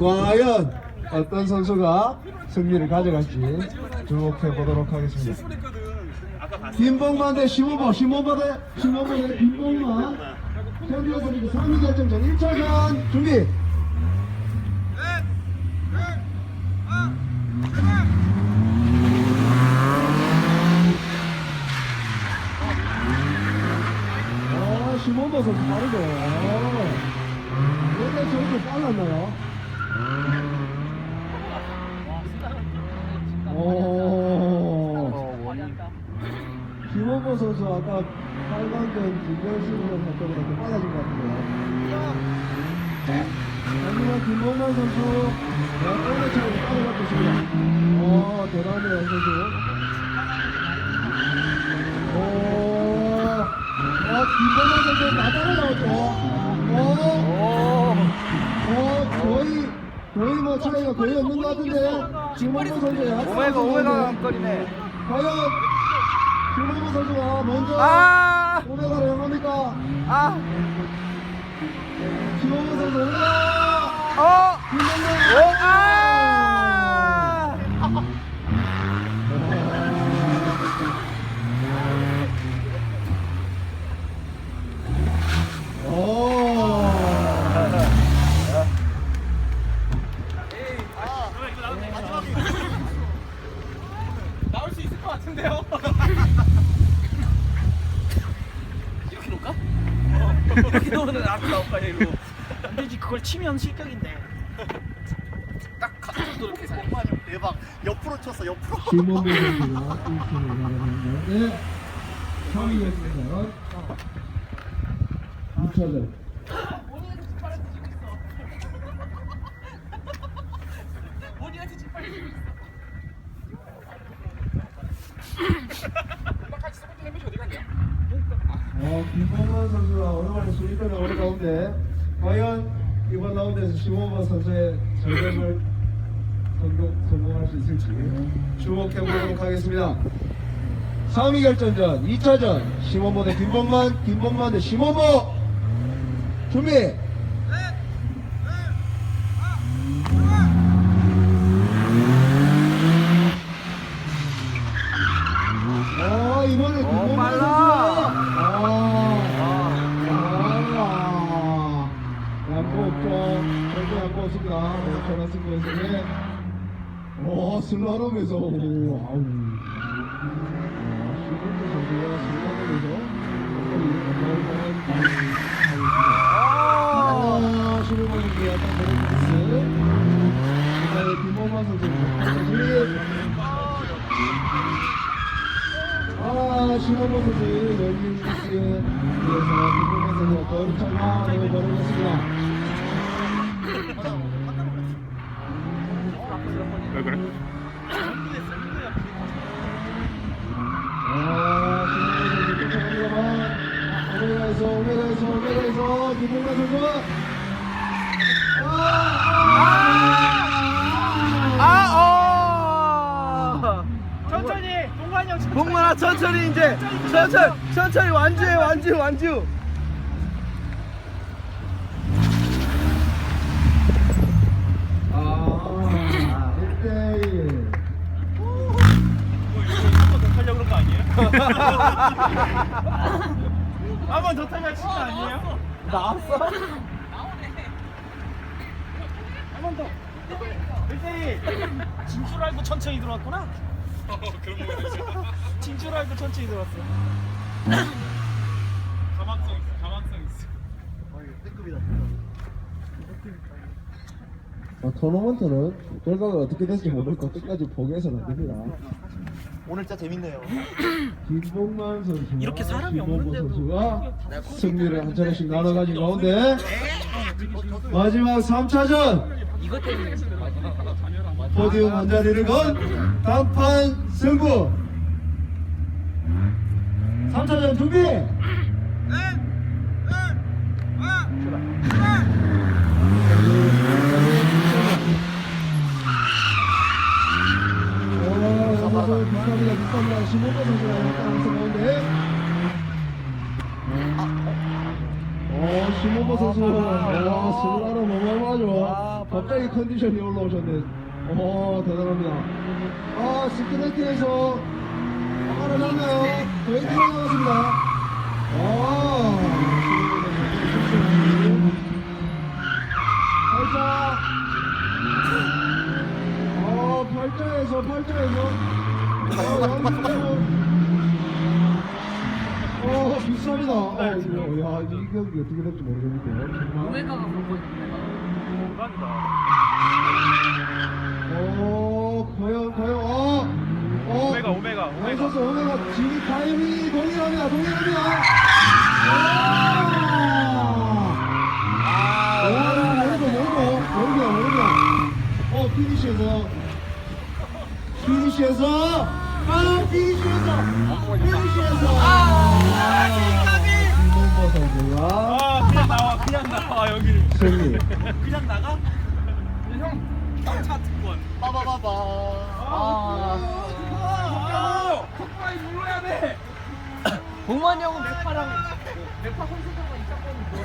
과연 어떤 선수가 승리를 가져갈지 주목해 보도록 하겠습니다. 김봉만 대 심호보, 심호보 대 심호보 대 김봉만. 현지에서 리그 3위 결정전 1차전 준비. 아, 심호보 선수 빠르죠. 원래 저렇게 빨랐나요? 오. 김원보 선수 아까 8강전 준결승으로 할 때보다 더 빨라진 것 같은데요. 하지만 김원만 선수 오늘 차로 따라잡고 있습니다. 어, 대단해요, 선수. 오, 아, 김원만 선수 다 따라잡았죠. 어, 어, 거의, 거의 뭐 차이가 거의 없는 것 같은데. 김원만 선수의 오메가 오메가 거리네. 과연 김원만 선수가 먼저 아! 오메가를 향합니까? 아! 김원만 선수 오메가! 어! 김원만! 오! 아! 오. 나올 수 있을 것 같은데요? 이렇게 놓을까? 이렇게 놓으면 앞에 나올까 이거 안 되지 그걸 치면 실격인데 딱 각도도 이렇게 살 대박. 옆으로 쳤어, 옆으로. 김원만 선수가 1승을 가져가는데 3위였습니다. 2차전. 어디한테 지금 빨리 지고 있어 같이 서포팅 멤버시 어디 갔냐? 어, 김범만 선수가 오랜만에 수입전에 오는 가운데 과연 이번 라운드에서 심호번 선수의 절벽을 성공, 성공할 수 있을지 주목해보도록 하겠습니다. 3위 결전전 2차전 심호보 대 김범만 김범만 대 심호보 준비 어 이번에 김범만 빨라. 선수가 아, 없죠. 절대 양보 없습니다. 네, 전화 승부에서는. 오, 슬라롬에서. 오, 아우. 시골도 선수가 슬라롬에서. 아, 선수 약간 버려주스. 그다음에 김범만 선수. 아, 신원모 선수 열린리스에 위해서 김범만 선수가 거룩한 마음을 벌여줬습니다. 왜 그래? 아, 신원모 선수 쫓아갑니다만 오메가에서 오메가에서 오메가에서 김범만 선수 아! 어! 천천히 동관이 형 천천히 봉만아 천천히 천천히 천천히 완주해 완주 완주 아, 1대1 한번 더 타려고 그런 거 아니에요? 타면? 나왔어? 한번 더. 1대1 진줄 알고 천천히 들어왔구나. 그런 거진 줄 알고 천천히 들어왔어. 가망성 있어. 가망성 있어. 어, 토너먼트는 결과가 어떻게 될지 모르고 끝까지 포기해서는 안 됩니다. 오늘 진짜 재밌네요 김봉만 선수 이렇게 사람이 없는데도 선수가 승리를 한 차례씩 나눠가진 가운데 마지막 3차전 이것 때문에 포디움 한 자리를 건 단판 승부 3차전 준비 오, 선수 비슷합니다 비슷합니다 15번 선수가 약간 앞서 가운데 오, 15번 선수 와, 와, 좋아 갑자기 컨디션이 올라오셨네. 어, 대단합니다. 아, 스트레이트에서 아. 어, 팔자에서, 팔자에서. 어. 어, 비쌉니다. 어, 이거, 야, 이 경기 어떻게 될지 모르겠는데요. 오메가가 그거 대박이다. 어, 과연, 과연, 어, 어. 오메가, 오메가. 오메가, 지금 타이밍이 동일합니다, 동일합니다. 아, 모르고, 모르고, 모르고, 모르고. 어, 피니시에서, 피니시에서, 아, 피니시에서, 피니시에서. 아, 김범버 선수가 아 그냥 나와 그냥 나와 여기 승리. 그냥 나가? 형 차 특권 빠바바바 동만이 형은 백파랑 백파 선수들과 이상권이 뭐